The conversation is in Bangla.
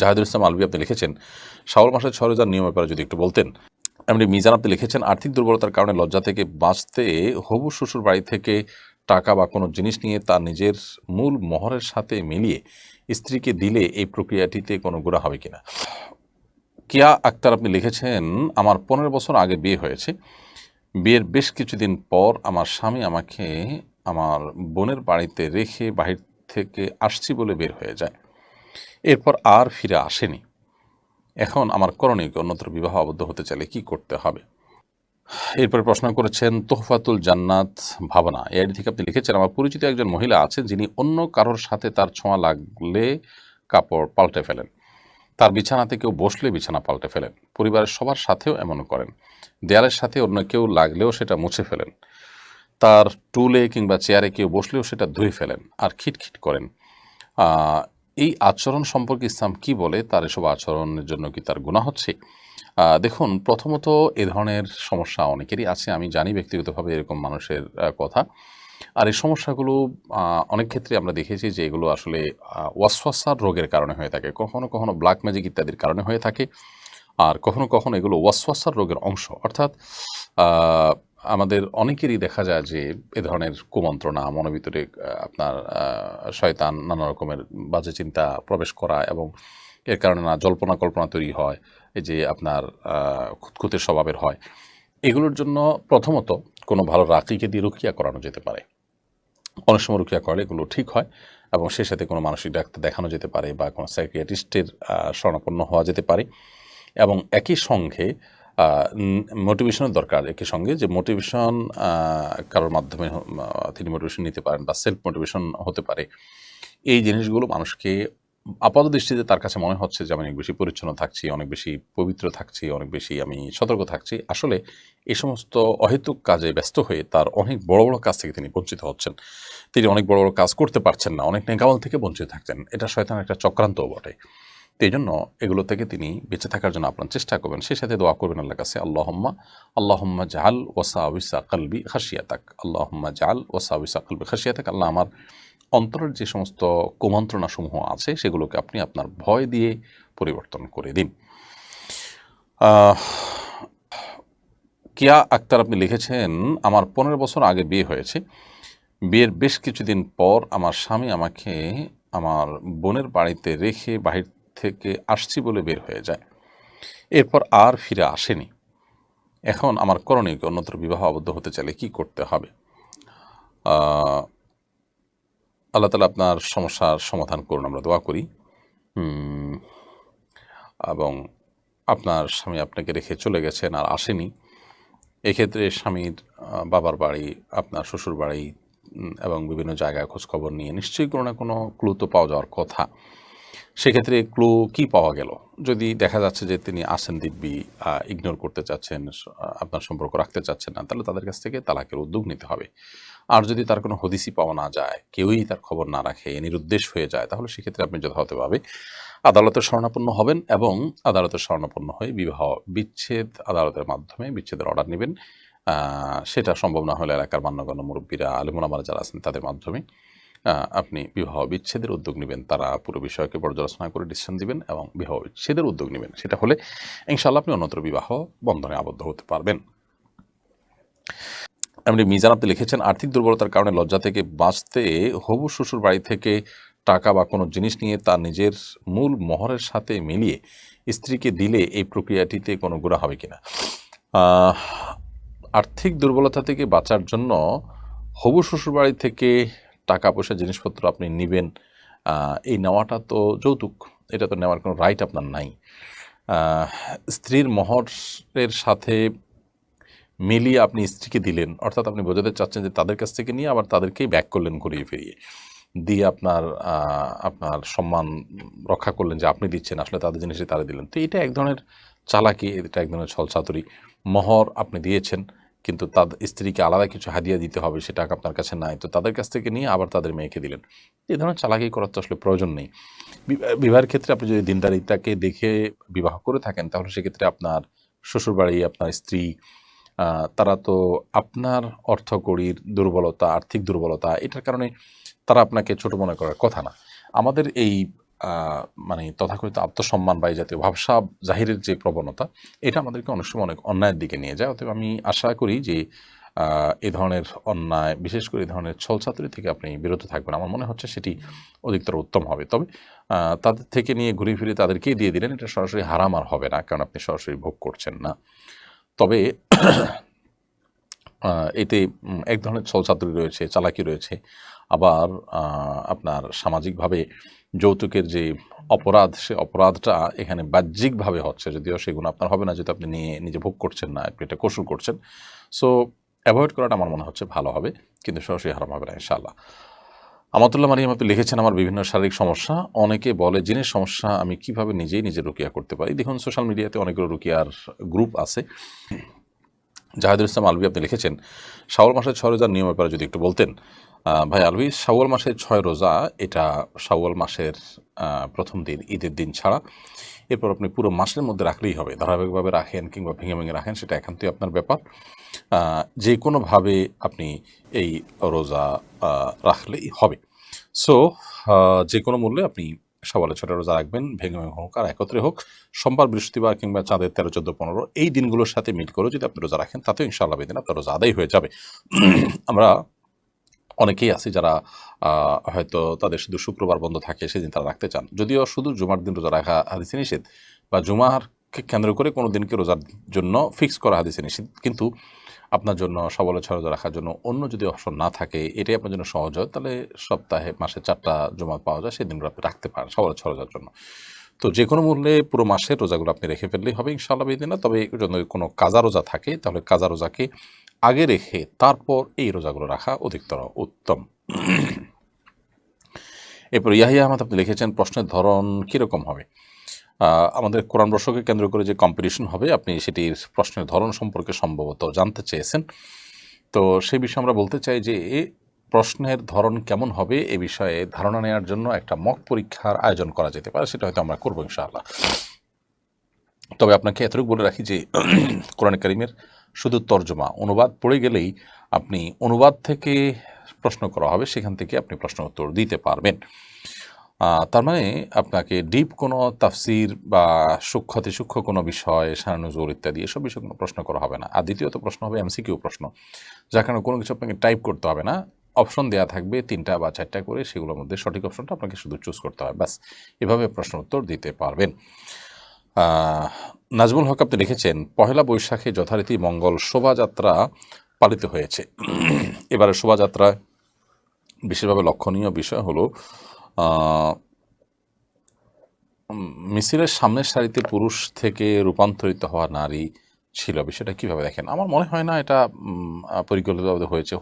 জাহিদুল ইসলাম আলবি আপনি লিখেছেন, শাওয়াল মাসের ছয় রোজার নিয়ম ব্যাপারে যদি একটু বলতেন এমনি মিজান আপনি লিখেছেন, আর্থিক দুর্বলতার কারণে লজ্জা থেকে বাঁচতে হবু শ্বশুর বাড়ি থেকে টাকা বা কোনো জিনিস নিয়ে তার নিজের মূল মহরের সাথে মিলিয়ে স্ত্রীকে দিলে এই প্রক্রিয়াটিতে কোনো গুণা হবে কিনা? কিয়া আক্তার আপনি লিখেছেন, আমার পনেরো বছর আগে বিয়ে হয়েছে। বিয়ের বেশ কিছুদিন পর আমার স্বামী আমাকে আমার বোনের বাড়িতে রেখে বাহির থেকে আসছি বলে বের হয়ে যায়। এরপর আর ফিরে আসেনি। এখন আমার করণীয় অন্যত্র বিবাহ আবদ্ধ হতে চাইলে কি করতে হবে? এরপরে প্রশ্ন করেছেন, তোহফাতুল জান্নাত ভাবনা। আইডি থেকে আপনি লিখেছেন, আমার পরিচিত একজন মহিলা আছেন যিনি অন্য কারোর সাথে তার ছোঁয়া লাগলে কাপড় পাল্টে ফেলেন। তার বিছানাতে কেউ বসলে বিছানা পাল্টে ফেলেন। পরিবারের সবার সাথেও এমন করেন। দেয়ালের সাথে অন্য কেউ লাগলেও সেটা মুছে ফেলেন। তার টুলে কিংবা চেয়ারে কেউ বসলেও সেটা ধুয়ে ফেলেন আর খিটখিট করেন। এই আচরণ সম্পর্কে ইসলাম কি বলে? তার এসব আচরণের জন্য কি তার গুণা হচ্ছে? দেখুন, প্রথমত এ ধরনের সমস্যা অনেকেরই আছে। আমি জানি ব্যক্তিগতভাবে এরকম মানুষের কথা। আর এই সমস্যাগুলো অনেক ক্ষেত্রে আমরা দেখেছি যে এগুলো আসলে ওয়াসওয়াসার রোগের কারণে হয়ে থাকে। কখনো কখনো ব্ল্যাক ম্যাজিক ইত্যাদির কারণে হয়ে থাকে। আর কখনো কখনো এগুলো ওয়াসওয়াসার রোগের অংশ। অর্থাৎ আমাদের অনেকেরই দেখা যায় যে এ ধরনের কুমন্ত্রণা মনের ভিতরে আপনার শয়তান নানা রকমের বাজে চিন্তা প্রবেশ করা এবং এর কারণে না জল্পনা কল্পনা তৈরি হয় এই যে আপনার আহ, খুঁতখুঁতের স্বভাবের হয়। এগুলোর জন্য প্রথমত কোনো ভালো রাকিকে দিয়ে রুকিয়া করানো যেতে পারে। অনেক সময় রুকিয়া করলে এগুলো ঠিক হয় এবং সেই সাথে কোনো মানসিক ডাক্তার দেখানো যেতে পারে বা কোনো সাইকিয়াট্রিস্টের শরণাপন্ন হওয়া যেতে পারে। এবং একই সঙ্গে মোটিভেশনের দরকার একই সঙ্গে যে মোটিভেশন কারোর মাধ্যমে তিনি মোটিভেশন নিতে পারেন বা সেলফ মোটিভেশন হতে পারে। এই জিনিসগুলো মানুষকে আপাত দৃষ্টিতে তার কাছে মনে হচ্ছে যে আমি অনেক বেশি পরিচ্ছন্ন থাকছি, অনেক বেশি পবিত্র থাকছি, অনেক বেশি আমি সতর্ক থাকছি। আসলে এই সমস্ত অহেতুক কাজে ব্যস্ত হয়ে তার অনেক বড় বড় কাজ থেকে তিনি বঞ্চিত হচ্ছেন। তিনি অনেক বড় বড় কাজ করতে পারছেন না, অনেক নেকামল থেকে বঞ্চিত থাকছেন। এটা শয়তানের একটা চক্রান্তও বটে। এই জন্য এগুলো থেকে তিনি বেঁচে থাকার জন্য আপনার চেষ্টা করবেন। সেই সাথে দোয়া করবেন আল্লাহ কাছে, আল্লাহম্মা আল্লাহম্মা জাহাল ওসা আবিসা কালবি খাসিয়াতাক আল্লাহম্মা জাহাল ওসা আবিসা কালবি খাসিয়াতাক আল্লাহ আমার অন্তরের যে সমস্ত কুমন্ত্রণাসমূহ আছে, সেগুলোকে আপনি আপনার ভয় দিয়ে পরিবর্তন করে দিন। কিয়া আক্তার আপনি লিখেছেন, আমার পনেরো বছর আগে বিয়ে হয়েছে। বিয়ের বেশ কিছুদিন পর আমার স্বামী আমাকে আমার বোনের বাড়িতে রেখে বাহির থেকে আসছি বলে বের হয়ে যায়। এরপর আর ফিরে আসেনি। এখন আমার করণীয় অন্যত্র বিবাহ আবদ্ধ হতে চাইলে কি করতে হবে? আল্লাহ তালা আপনার সমস্যার সমাধান করুন, আমরা দোয়া করি। এবং আপনার স্বামী আপনাকে রেখে চলে গেছেন আর আসেনি। এক্ষেত্রে স্বামীর বাবার বাড়ি, আপনার শ্বশুর বাড়ি এবং বিভিন্ন জায়গায় খোঁজখবর নিয়ে নিশ্চয়ই কোনো না কোনো ক্লু তো পাওয়া যাওয়ার কথা। সেক্ষেত্রে ক্লু কি পাওয়া গেল? যদি দেখা যাচ্ছে যে তিনি আসেন দিব্যি ইগনোর করতে চাচ্ছেন আপনার সম্পর্ক রাখতে চাচ্ছেন না, তাহলে তাদের কাছ থেকে তালাকের উদ্যোগ নিতে হবে। আর যদি তার কোনো হদিসি পাওয়া না যায়, কেউই তার খবর না রাখে নিরুদ্দেশ হয়ে যায়, তাহলে সেক্ষেত্রে আপনি যথাযথভাবে আদালতের শরণাপন্ন হবেন এবং আদালতের শরণাপন্ন হয়ে বিবাহ বিচ্ছেদ, আদালতের মাধ্যমে বিচ্ছেদের অর্ডার নেবেন। সেটা সম্ভব না হলে এলাকার মান্যগণ্য মুরব্বীরা, আলিমুলামারা যারা আছেন তাদের মাধ্যমে। আপনি বিবাহ বিচ্ছেদের উদ্যোগ নেবেন, তারা পুরো বিষয়কে পর্যালোচনা করে ডিসিশন দিবেন এবং বিবাহ বিচ্ছেদের উদ্যোগ নেবেন। সেটা হলে ইনশাল্লাহ আপনি অন্যত্র বিবাহ বন্ধনে আবদ্ধ হতে পারবেন। এমনি মিজান আপনি লিখেছেন, আর্থিক দুর্বলতার কারণে লজ্জা থেকে বাঁচতে হবু শ্বশুর বাড়ি থেকে টাকা বা কোনো জিনিস নিয়ে তার নিজের মূল মহরের সাথে মিলিয়ে স্ত্রীকে দিলে এই প্রক্রিয়াটিতে কোনো গুণা হবে কিনা? আর্থিক দুর্বলতা থেকে বাঁচার জন্য হবু শ্বশুর বাড়ি থেকে টাকা পয়সা জিনিসপত্র আপনি নেবেন এই নেওয়াটা তো যৌতুক। এটা তো নেওয়ার কোনো রাইট আপনার নাই। স্ত্রীর মহরের সাথে মিলিয়ে আপনি স্ত্রীকে দিলেন, অর্থাৎ আপনি বোঝাতে চাচ্ছেন যে তাদের কাছ থেকে নিয়ে আবার তাদেরকেই ব্যাক করলেন ঘুরিয়ে ফিরিয়ে। দিয়ে আপনার আপনার সম্মান রক্ষা করলেন যে আপনি দিচ্ছেন, আসলে তাদের জিনিসই তারা দিলেন। তো এটা এক ধরনের চালাকি, এটা এক ধরনের ছলচাতুরি। মহর আপনি দিয়েছেন। কিন্তু তাদের স্ত্রীকে আলাদা কিছু হাদিয়া দিতে হবে, সে টাকা আপনার কাছে নাই। তো তাদের কাছ থেকে নিয়ে আবার তাদের মেয়েকে দিলেন। এই ধরনের চালাকি করার তো আসলে প্রয়োজন নেই। বিবাহ- বিবাহের ক্ষেত্রে আপনি যদি দিনদারিতাকে দেখে বিবাহ করে থাকেন, তাহলে সেক্ষেত্রে আপনার শ্বশুরবাড়ি, আপনার স্ত্রী তারা তো আপনার অর্থকড়ির দুর্বলতা, আর্থিক দুর্বলতা, এটার কারণে তারা আপনাকে ছোট মনে করার কথা না। আমাদের এই মানে তথাকথিত আত্মসম্মান বা এই জাতীয় ভাবসাব জাহিরের যে প্রবণতা, এটা আমাদেরকে অনেক সময় অনেক অন্যায়ের দিকে নিয়ে যায়। অতএব আমি আশা করি যে এ ধরনের অন্যায়, বিশেষ করে এই ধরনের ছলছাতুরি থেকে আপনি বিরত থাকবেন। আমার মনে হচ্ছে সেটি অধিকতর উত্তম হবে। তবে তাদের থেকে নিয়ে ঘুরে ফিরে তাদেরকেই দিয়ে দিলেন, এটা সরাসরি হারাম আর হবে না, কারণ আপনি সরাসরি ভোগ করছেন না। তবে এতে এক ধরনের ছলচাতুরি রয়েছে, চালাকি রয়েছে। আবার আপনার সামাজিকভাবে যৌতুকের যে অপরাধ, সে অপরাধটা এখানে বাহ্যিকভাবে হচ্ছে, যদিও সেগুলো আপনার হবে না, যেহেতু আপনি নিয়ে, নিজে ভোগ করছেন না, আপনি এটা কসুর করছেন। সো অ্যাভয়েড করাটা আমার মনে হচ্ছে ভালো হবে, কিন্তু সরাসরি হারাম হবে না, ইনশাআল্লাহ। আমাতুল্লাহ মারিয়াম আপনি লিখেছেন, আমার বিভিন্ন শারীরিক সমস্যা। অনেকে বলে, জিনের সমস্যা আমি কীভাবে নিজেই নিজে রুকিয়া করতে পারি? দেখুন সোশ্যাল মিডিয়াতে অনেকগুলো রুকিয়ার গ্রুপ আছে। জাহেদুল ইসলাম আলভি আপনি লিখেছেন, শাওয়াল মাসের ছয় রোজার নিয়মের ব্যাপারে যদি একটু বলতেন ভাই আলভি, শাওয়াল মাসের ছয় রোজা, এটা শাওয়াল মাসের প্রথম দিন, ঈদের দিন ছাড়া। এরপর আপনি পুরো মাসের মধ্যে রাখলেই হবে, ধারাবাহিকভাবে রাখেন কিংবা ভেঙে ভেঙে রাখেন, সেটা একান্তই আপনার ব্যাপার। যে কোনোভাবে আপনি এই রোজা রাখলেই হবে। সো যে কোনো মূল্যে আপনি সকালে ছটা রোজা রাখবেন, ভেঙে ভেঙে হোক আর একত্রে হোক। সোমবার, বৃহস্পতিবার কিংবা চাঁদের তেরো, চোদ্দ, পনেরো এই দিনগুলোর সাথে মিট করে যদি আপনি রোজা রাখেন, তাতেও ইনশাআল্লাহ বেদিন আপনার রোজা আদায় হয়ে যাবে। আমরা অনেকেই আছি যারা হয়তো তাদের শুধু শুক্রবার বন্ধ থাকে, সেদিন তারা রাখতে চান। যদিও শুধু জুমার দিন রোজা রাখা হাদিসে নিষেধ বা জুমারকে কেন্দ্র করে কোনো দিনকে রোজার জন্য ফিক্স করা হাদিসে নিষেধ। কিন্তু আপনার জন্য সবলে ছয় রোজা রাখার জন্য অন্য যদি অপশন না থাকে, এটাই আপনার জন্য সহজ হয়, তাহলে সপ্তাহে, মাসে চারটা জমা পাওয়া যায় সেই দিনগুলো আপনি রাখতে পারেন সবলে ছয় রোজার জন্য। তো যে কোনো মূল্যে পুরো মাসের রোজাগুলো আপনি রেখে ফেললেই হবে ইনশাআল্লাহ বেদিনা তবে যদি কোনো কাজা রোজা থাকে, তাহলে কাজা রোজাকে আগে রেখে তারপর এই রোজাগুলো রাখা অধিকতর উত্তম। এরপর ইয়াহিয়া আহমদ, আপনি লিখেছেন প্রশ্নের ধরন কীরকম হবে? আমাদের কোরআন বর্ষকে কেন্দ্র করে যে কম্পিটিশন হবে, আপনি সেটির প্রশ্নের ধরন সম্পর্কে সম্ভবত জানতে চেয়েছেন। তো সেই বিষয়ে আমরা বলতে চাই যে, এ প্রশ্নের ধরন কেমন হবে এ বিষয়ে ধারণা নেওয়ার জন্য একটা মক পরীক্ষার আয়োজন করা যেতে পারে, সেটা হয়তো আমরা করব ইনশাআল্লাহ। তবে আপনাকে এতটুকু বলে রাখি যে, কোরআন করিমের শুধু তর্জমা, অনুবাদ পড়ে গেলেই আপনি অনুবাদ থেকে প্রশ্ন করা হবে, সেখান থেকে আপনি প্রশ্ন উত্তর দিতে পারবেন। তার মানে আপনাকে ডিপ কোনো তাফসির বা সূক্ষ্মতে সূক্ষ্ম কোনো বিষয় সারানুজুর ইত্যাদি এসব বিষয়ে কোনো প্রশ্ন করা হবে না। আর দ্বিতীয়ত প্রশ্ন হবে এমসিকিউ প্রশ্ন। যার কারণে কোনো কিছু আপনাকে টাইপ করতে হবে না। অপশন দেওয়া থাকবে তিনটা বা চারটা করে, সেগুলোর মধ্যে সঠিক অপশনটা আপনাকে শুধু চুজ করতে হবে। ব্যাস, এভাবে প্রশ্ন উত্তর দিতে পারবেন। নাজমুল হক আপনি লিখেছেন, পহেলা বৈশাখে যথারীতি মঙ্গল শোভাযাত্রা পালিত হয়েছে। এবারে শোভাযাত্রা বিশেষভাবে লক্ষণীয় বিষয় হলো মিছিলের সামনের সারিতে পুরুষ থেকে রূপান্তরিত হওয়া নারী ছিল। বিষয়টা কীভাবে দেখেন? আমার মনে হয় না এটা পরিকল্পিতভাবে হয়েছে।